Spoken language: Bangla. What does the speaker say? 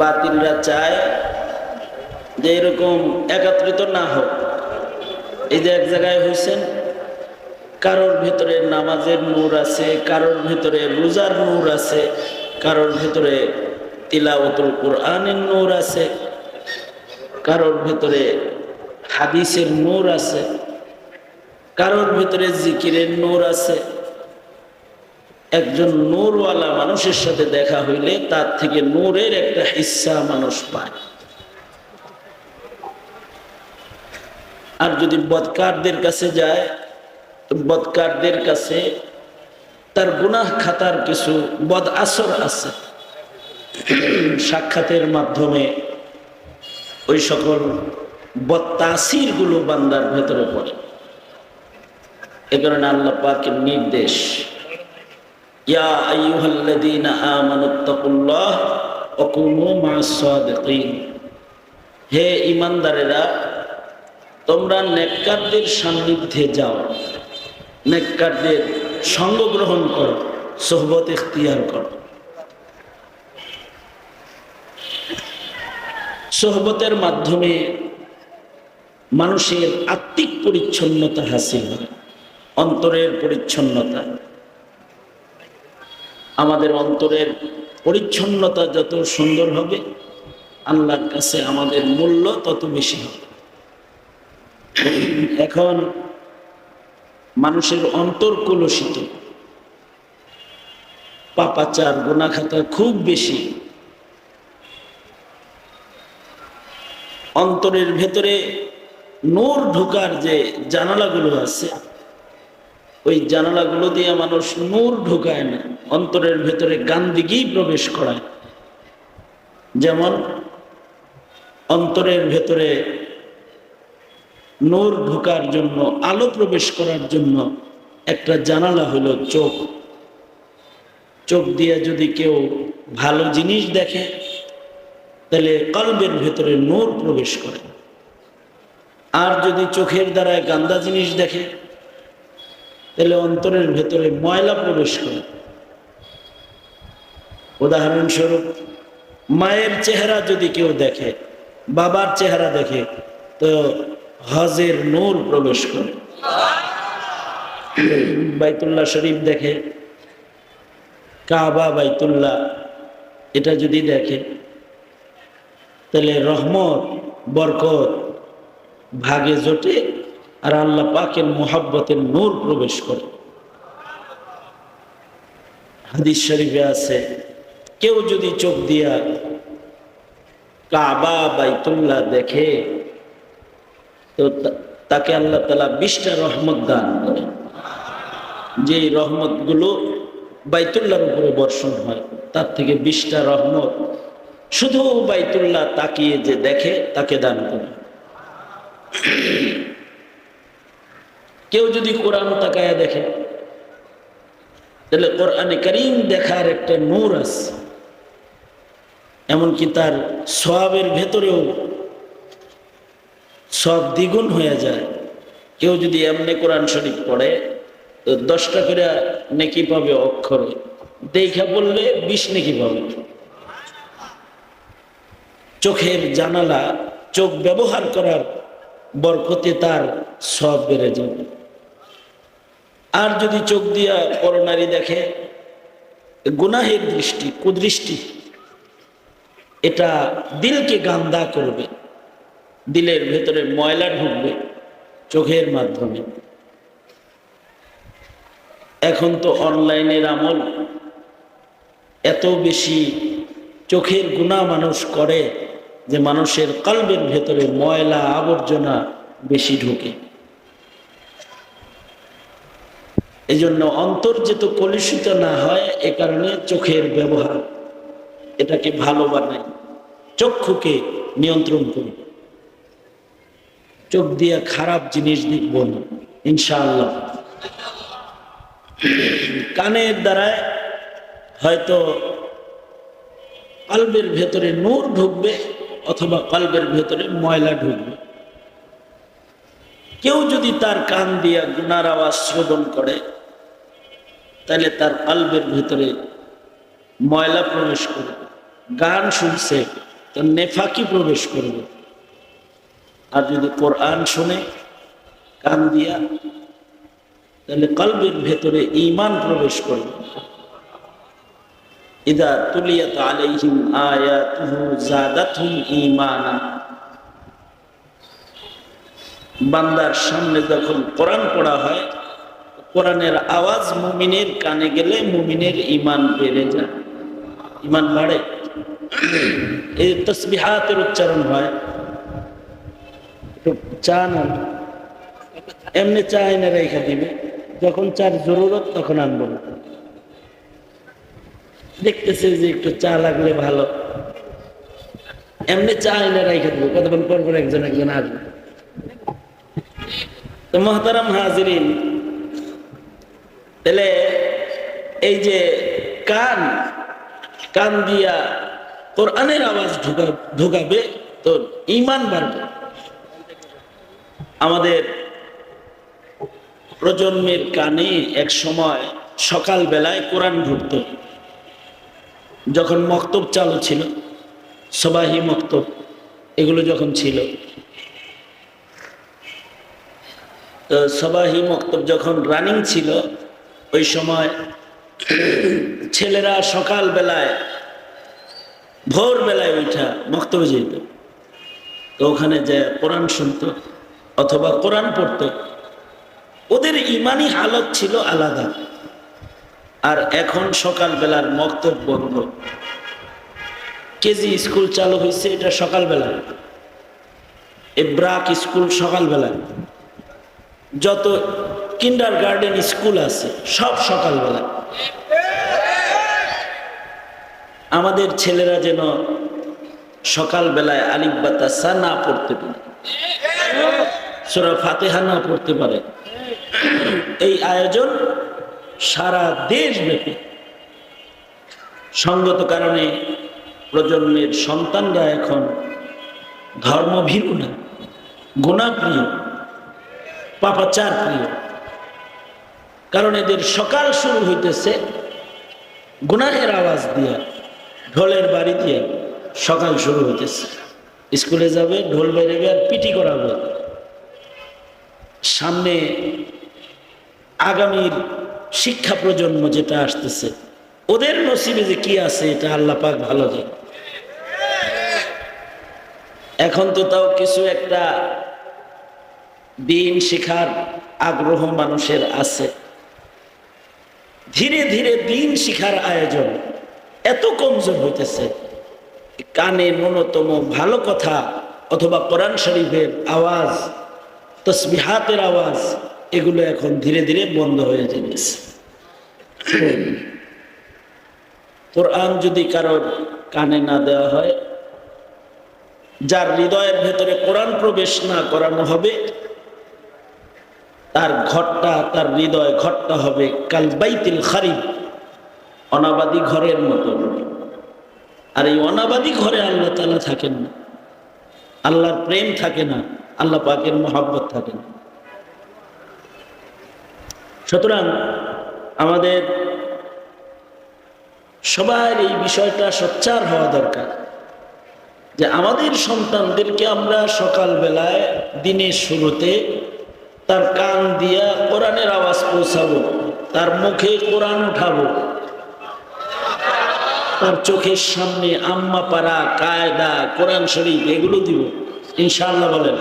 বাতিলরা চায় যে এরকম একত্রিত না হোক। এই যে এক জায়গায় হয়েছেন কারোর ভেতরে নামাজের নূর আছে, কারোর ভেতরে রোজার নূর আছে, কারোর ভেতরে তিলাওয়াতুল কোরআনের নূর আছে, কারোর ভেতরে হাদিসের নূর আছে, কারোর ভেতরে জিকিরের নূর আছে। একজন নূরওয়ালা মানুষের সাথে দেখা হইলে তার থেকে নূরের একটা হিস্সা মানুষ পায়। আর যদি বদকারদের কাছে যায় বদকারদের কাছে তার গুনাহ খাতার কিছু বদ আসর আছে। সাক্ষাতের মাধ্যমে ওই সকল বত্তাসিরগুলো বান্দার ভেতরে পড়ে। এ কারণে আল্লাহ পাকের নির্দেশ ইয়া আইয়ুহাল্লাযীনা আমানুত্তাকুল্লাহ ওয়া কুনু মা'আস সাদিকিন। হে ঈমানদারেরা, তোমরা নেককারদের সান্নিধ্যে যাও। নেককারদের সঙ্গ গ্রহণ করো, সোহবত ইখতিয়ার করো। সোহবতের মাধ্যমে মানুষের আত্মিক পরিচ্ছন্নতা হাসিল হয়, অন্তরের পরিচ্ছন্নতা। আমাদের অন্তরের পরিচ্ছন্নতা যত সুন্দর হবে, আল্লাহর কাছে আমাদের মূল্য তত বেশি হবে। এখন মানুষের অন্তর কলুষিত। পাপাচার, গোনাখাতা খুব বেশি। অন্তরের ভেতরে নূর ঢোকার যে জানালাগুলো আছে, ওই জানালাগুলো দিয়ে মানুষ নূর ঢুকায় না। অন্তরের ভেতরে গান্দিগি প্রবেশ করায়। যেমন অন্তরের ভেতরে নূর ঢোকার জন্য, আলো প্রবেশ করার জন্য একটা জানালা হলো চোখ। চোখ দিয়ে যদি কেউ ভালো জিনিস দেখে, তাহলে কলবের ভেতরে নূর প্রবেশ করে। আর যদি চোখের দ্বারায় গান্দা জিনিস দেখে, তাহলে অন্তরের ভেতরে ময়লা প্রবেশ করে। উদাহরণস্বরূপ, মায়ের চেহারা যদি কেউ দেখে, বাবার চেহারা দেখে, তো হজের নূর প্রবেশ করে। বাইতুল্লাহ শরীফ দেখে, কাবা বাইতুল্লাহ, এটা যদি দেখে, তাহলে রহমত, বরকত, ভাগে জোটে, আর আল্লাহ পাকের মোহাব্বতের নূর প্রবেশ করে। হাদিস শরীফে আছে কেউ যদি চোখ দিয়া কাবা, বাইতুল্লাহ দেখে, তো তাকে আল্লাহ তালা বিশটা রহমত দান করে। যে রহমতগুলো বাইতুল্লাহর উপরে বর্ষণ হয়, তার থেকে বিশটা রহমত শুধু বাইতুল্লাহ তাকিয়ে যে দেখে, তাকে দান করে। কেউ যদি কোরআন তাকায়া দেখে, তাহলে কোরআনে করিম দেখার একটা নূর আছে। এমনকি তার সবের ভেতরেও সব দ্বিগুণ হয়ে যায়। কেউ যদি এমনি কোরআন শরীফ পড়ে, তো দশটা করে নেকি পাবে অক্ষরে। দেখা বললে বিশ নেকি পাবে। চোখের জানালা, চোখ ব্যবহার করার বরকতে তার সব বেড়ে যাবে। আর যদি চোখ দিয়া করোনারি দেখে, গুনাহের দৃষ্টি, কুদৃষ্টি এটা দিলকে গান্দা করবে। দিলের ভেতরে ময়লা ঢুকবে চোখের মাধ্যমে। এখন তো অনলাইনের আমল। এত বেশি চোখের গুণা মানুষ করে যে মানুষের কলবের ভেতরে ময়লা আবর্জনা বেশি ঢুকে। এই জন্য অন্তর যেত কলুষিত না হয় এ কারণে চোখের ব্যবহার। এটাকে ভালো বানাই, চক্ষুকে নিয়ন্ত্রণ করি। চোখ দিয়ে খারাপ জিনিস দেখব না, ইনশাআল্লাহ। কানের দ্বারায় হয়তো কলবের ভেতরে নূর ঢুকবে অথবা কলবের ভেতরে ময়লা ঢুকবে। কেউ যদি তার কান দিয়া গুনার আওয়াজ শ্রবণ করে, তাহলে তার কলবের ভেতরে ময়লা প্রবেশ করবে। গান শুনছে, তো নেফাকি প্রবেশ করবে। আর যদি কোরআন শুনে, কান দিয়া, তাহলে কলবের ভেতরে ইমান প্রবেশ করবে। ইদা তুলিয়াত আলাইহিম আয়াতুহু জাদাতহুম ঈমানা বান্দার সামনে যখন কোরআন পড়া হয়, কোরআনের আওয়াজ মুমিনের কানে গেলে মুমিনের ইমান বেড়ে যায়। ইমান বাড়ে। এই তসবিহাতের উচ্চারণ হয়। চা না এমনি চা এনে রেখে দিবে। যখন চার জরুরত, তখন আনব। দেখতেছে যে একটু চা লাগলে ভালো। এমনি চা এনে রেখে দেবো। কতক্ষণ পর পর একজন একজন আসবে। তো মহতারাম হাজিরিন, তাহলে এই যে কান কান দিয়া কোরআনের আওয়াজ ঢুকা, ঢুকাবে, তো ইমান বাড়বে। আমাদের প্রজন্মের কানে এক সময় সকাল বেলায় কোরআন ঢুকত। যখন মক্তব চালু ছিল, সবাহি মক্তব, এগুলো যখন ছিল সবাহি মক্তব যখন রানিং ছিল, ওই সময় ছেলেরা সকাল বেলায় ভোর বেলায় উঠা মক্তবে যেত তো ওখানে যে কোরআন শুনতো অথবা কোরআন পড়তো, ওদের ইমানি হালত ছিল আলাদা। আর এখন সকাল বেলার মক্তব বন্ধ কেজি স্কুল চালু হয়েছে এটা সকালবেলা। ব্রাক স্কুল সকালবেলা। যত কিন্ডার গার্ডেন স্কুল আছে, সব সকালবেলা। আমাদের ছেলেরা যেন সকালবেলায় আলিফ বাতাসা না পড়তে পারে। সোরা ফাতেহা না পড়তে পারে। এই আয়োজন সারা দেশ দেশব্যাপী সঙ্গত কারণে প্রজন্মের সন্তানরা এখন ধর্মভীরু না গুণাপ্রিয় পাপাচার প্রিয়। কারণ এদের সকাল শুরু হইতেছে গুনাহের আওয়াজ দিয়া। ঢোলের বাড়ি দিয়ে সকাল শুরু হইতেছে স্কুলে যাবে, ঢোল বেরোবে আর পিটি করাবে সামনে আগামীর শিক্ষা প্রজন্ম যেটা আসতেছে, ওদের নসিবে যে কি আছে, এটা আল্লাহ পাক ভালো জানে। এখন তো তাও কিছু একটা দিন শেখার আগ্রহ মানুষের আছে। ধীরে ধীরে দিন শিখার আয়োজন এত কমজোর হইতেছে। কানে ন্যূনতম ভালো কথা অথবা কোরআন শরীফের আওয়াজ তসবিহাতের আওয়াজ এগুলো এখন ধীরে ধীরে বন্ধ হয়ে যেতেছে কোরআন যদি কারোর কানে না দেওয়া হয় যার হৃদয়ের ভেতরে কোরআন প্রবেশ না করানো হবে তার ঘরটা তার হৃদয় ঘরটা হবে কালবাইতিল খারিব অনাবাদী ঘরের মতো আর এই অনাবাদী ঘরে আল্লাহ তালা থাকেন না। আল্লাহর প্রেম থাকে না, আল্লাহ পাকের মহাব্বত থাকে না। সুতরাং আমাদের সবার এই বিষয়টা সোচ্চার হওয়া দরকার যে আমাদের সন্তানদেরকে আমরা সকালবেলায় দিনের শুরুতে তার কান দিয়া কোরআনের আওয়াজ পৌঁছাবো, তার মুখে কোরআন উঠাবো। তার চোখের সামনে আম্মা পাড়া কায়দা কোরআন শরীফ এগুলো দিব। ইনশাল্লাহ বলেন।